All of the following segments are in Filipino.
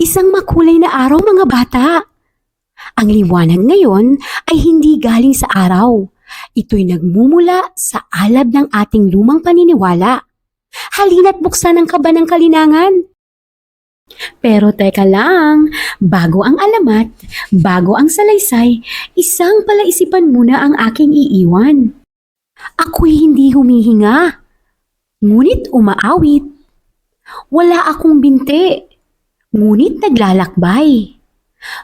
Isang makulay na araw mga bata. Ang liwanag ngayon ay hindi galing sa araw. Ito'y nagmumula sa alab ng ating lumang paniniwala. Halina't buksan ang kaba ng kalinangan. Pero teka lang, bago ang alamat, bago ang salaysay, isang palaisipan muna ang aking iiwan. Ako'y hindi humihinga, ngunit umaawit. Wala akong binti, ngunit naglalakbay.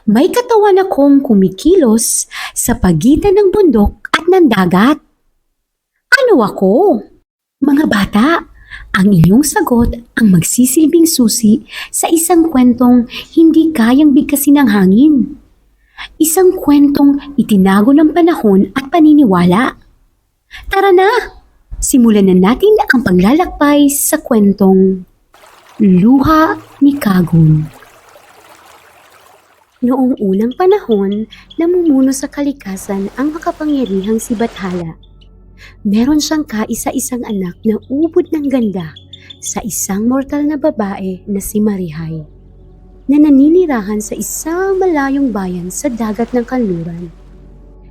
May katawan akong kumikilos sa pagitan ng bundok at ng dagat. Ano ako? Mga bata, ang inyong sagot ang magsisilbing susi sa isang kwentong hindi kayang bigkasin ng hangin. Isang kwentong itinago ng panahon at paniniwala. Tara na! Simulan na natin ang paglalakbay sa kwentong Luha ni Kagun. Noong unang panahon, namumuno sa kalikasan ang makapangyarihang si Bathala. Meron siyang kaisa-isang anak na ubod ng ganda sa isang mortal na babae na si Marihay na naninirahan sa isang malayong bayan sa dagat ng kanluran.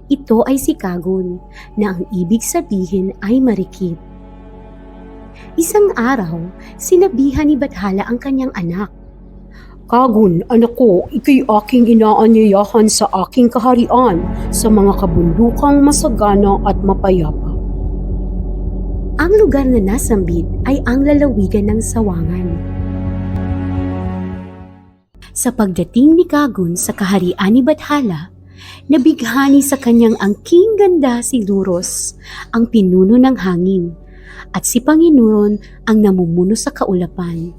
Ito ay si Kagun na ang ibig sabihin ay marikit. Isang araw, sinabihan ni Bathala ang kanyang anak Kagun, anak ko, ikay aking inaanyayahan sa aking kaharian sa mga kabundukang masagana at mapayapa. Ang lugar na nasambit ay ang lalawigan ng sawangan. Sa pagdating ni Kagun sa kaharian ni Bathala, nabighani sa kanyang angking ganda si Duros, ang pinuno ng hangin, at si Panginuron ang namumuno sa kaulapan.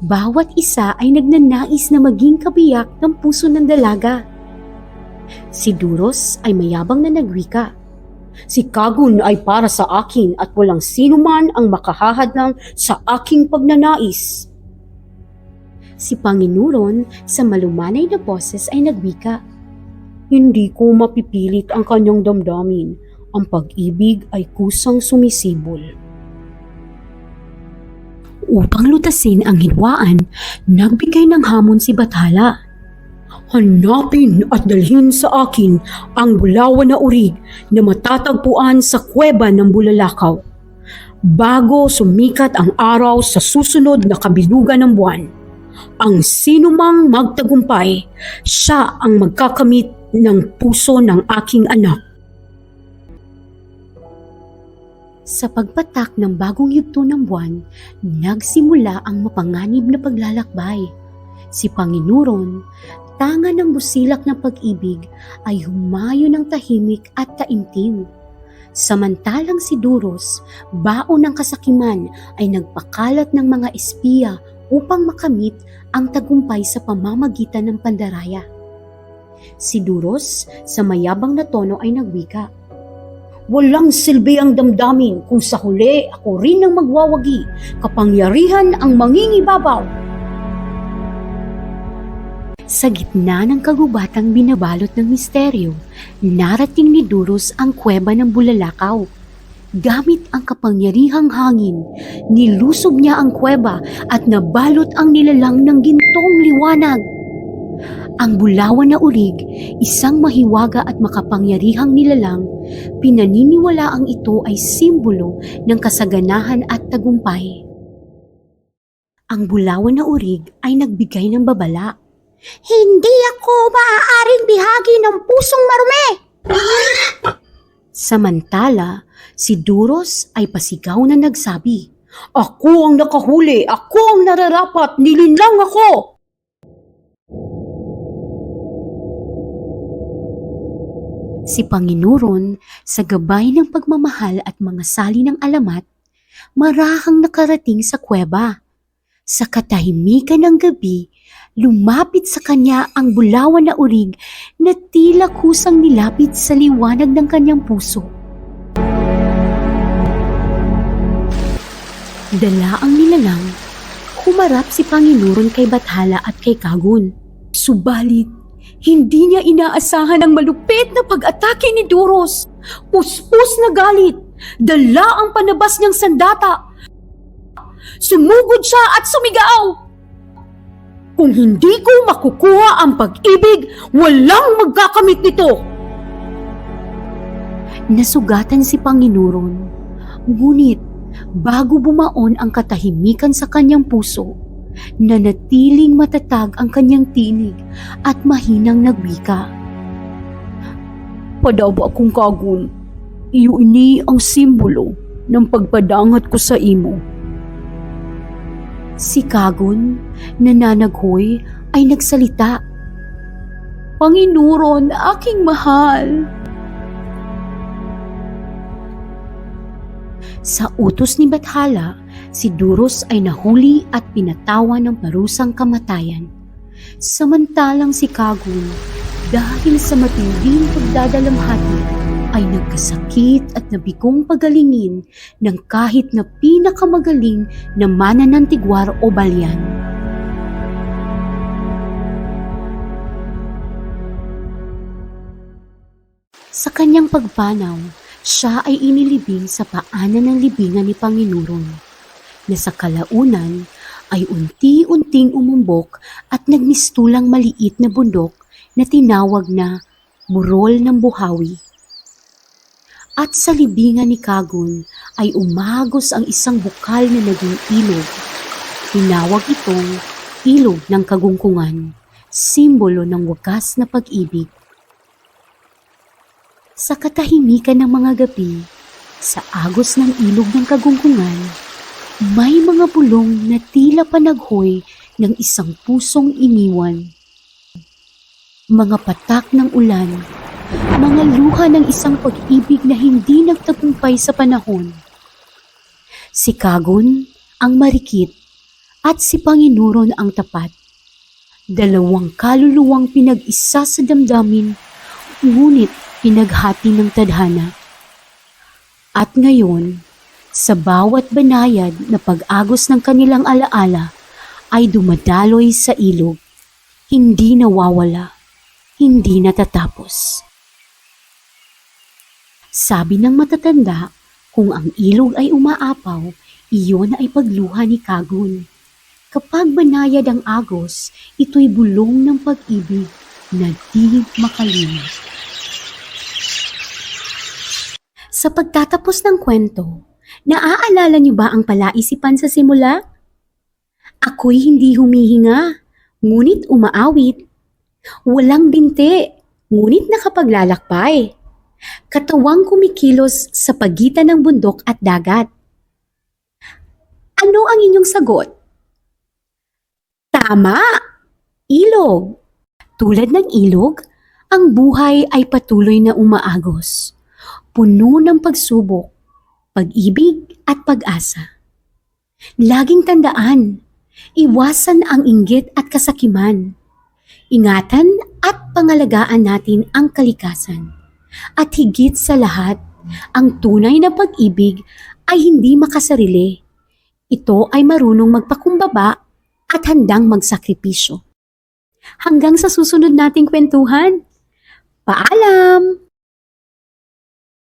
Bawat isa ay nagnanais na maging kabiyak ng puso ng dalaga. Si Duros ay mayabang na nagwika. Si Kagun ay para sa akin at walang sino man ang makahahadlang sa aking pagnanais. Si Panginuron sa malumanay na boses ay nagwika. Hindi ko mapipilit ang kanyang damdamin. Ang pag-ibig ay kusang sumisibol. Upang lutasin ang hinwaan, nagbigay ng hamon si Bathala. Hanapin at dalhin sa akin ang bulawan na urig na matatagpuan sa kuweba ng bulalakaw. Bago sumikat ang araw sa susunod na kabilugan ng buwan, ang sinumang magtagumpay, siya ang magkakamit ng puso ng aking anak. Sa pagpatak ng bagong yugto ng buwan, nagsimula ang mapanganib na paglalakbay. Si Panginuron, tanga ng busilak ng pag-ibig, ay humayo ng tahimik at taimtim. Samantalang si Duros, baon ng kasakiman, ay nagpakalat ng mga espiya upang makamit ang tagumpay sa pamamagitan ng pandaraya. Si Duros, sa mayabang na tono ay nagwika, Walang silbi ang damdamin kung sa huli ako rin ang magwawagi, kapangyarihan ang mangingibabaw. Sa gitna ng kagubatang binabalot ng misteryo, narating ni Duros ang kuweba ng Bulalakaw. Gamit ang kapangyarihang hangin, nilusob niya ang kuweba at nabalot ang nilalang ng gintong liwanag. Ang bulawan na urig, isang mahiwaga at makapangyarihang nilalang, pinaniniwala ang ito ay simbolo ng kasaganahan at tagumpay. Ang bulawan na urig ay nagbigay ng babala. Hindi ako maaaring bihagi ng pusong marumi. Samantala, si Duros ay pasigaw na nagsabi, Ako ang nakahuli, ako ang nararapat, nilinlang ako! Si Panginuron, sa gabay ng pagmamahal at mga sali ng alamat, marahang nakarating sa kuweba. Sa katahimikan ng gabi, lumapit sa kanya ang bulawan na urig na tila kusang nilapit sa liwanag ng kanyang puso. Dala ang nilalang, humarap si Panginuron kay Bathala at kay Kagun. Subalit, hindi niya inaasahan ang malupit na pag-atake ni Duros. Puspos na galit. Dala ang panabas niyang sandata. Sumugod siya at sumigaw. Kung hindi ko makukuha ang pag-ibig, walang magkakamit nito. Nasugatan si Panginuron. Ngunit bago bumaon ang katahimikan sa kanyang puso, nanatiling matatag ang kanyang tinig at mahinang nagwika. Padaba akong kagun. Iyo ini ang simbolo ng pagpadangat ko sa imo. Si Kagon, nananaghoy, ay nagsalita. Panginuron, aking mahal. Sa utos ni Bathala, si Duros ay nahuli at pinatawan ng parusang kamatayan. Samantalang si Kagun, dahil sa matinding pagdadalamhati, ay nagkasakit at nabigong pagalingin ng kahit na pinakamagaling na mananantigwar o balyan. Sa kanyang pagpanaw, siya ay inilibing sa paanan ng libingan ni Panginuron, na sa kalaunan ay unti-unting umumbok at nagmistulang maliit na bundok na tinawag na Burol ng Buhawi. At sa libingan ni Kagun ay umagos ang isang bukal na naging ilog. Tinawag itong ilog ng kagungkungan, simbolo ng wakas na pag-ibig. Sa katahimikan ng mga gabi, sa agos ng ilog ng kagungkungan, may mga bulong na tila panaghoy ng isang pusong iniwan. Mga patak ng ulan, mga luha ng isang pag-ibig na hindi nagtagumpay sa panahon. Si Kagon ang marikit at si Panginuron ang tapat. Dalawang kaluluwang pinag-isa sa damdamin, ngunit pinaghati ng tadhana. At ngayon, sa bawat banayad na pag-agos ng kanilang alaala ay dumadaloy sa ilog, hindi nawawala, hindi natatapos. Sabi ng matatanda, kung ang ilog ay umaapaw, iyon ay pagluha ni Kagun. Kapag banayad ang agos, ito'y bulong ng pag-ibig na di makalimutan. Sa pagtatapos ng kwento, naaalala niyo ba ang palaisipan sa simula? Ako'y hindi humihinga, ngunit umaawit. Walang binti, ngunit nakapaglalakbay. Katawang kumikilos sa pagitan ng bundok at dagat. Ano ang inyong sagot? Tama! Ilog! Tulad ng ilog, ang buhay ay patuloy na umaagos puno ng pagsubok, pag-ibig at pag-asa. Laging tandaan, iwasan ang inggit at kasakiman. Ingatan at pangalagaan natin ang kalikasan. At higit sa lahat, ang tunay na pag-ibig ay hindi makasarili. Ito ay marunong magpakumbaba at handang magsakripisyo. Hanggang sa susunod nating kwentuhan. Paalam!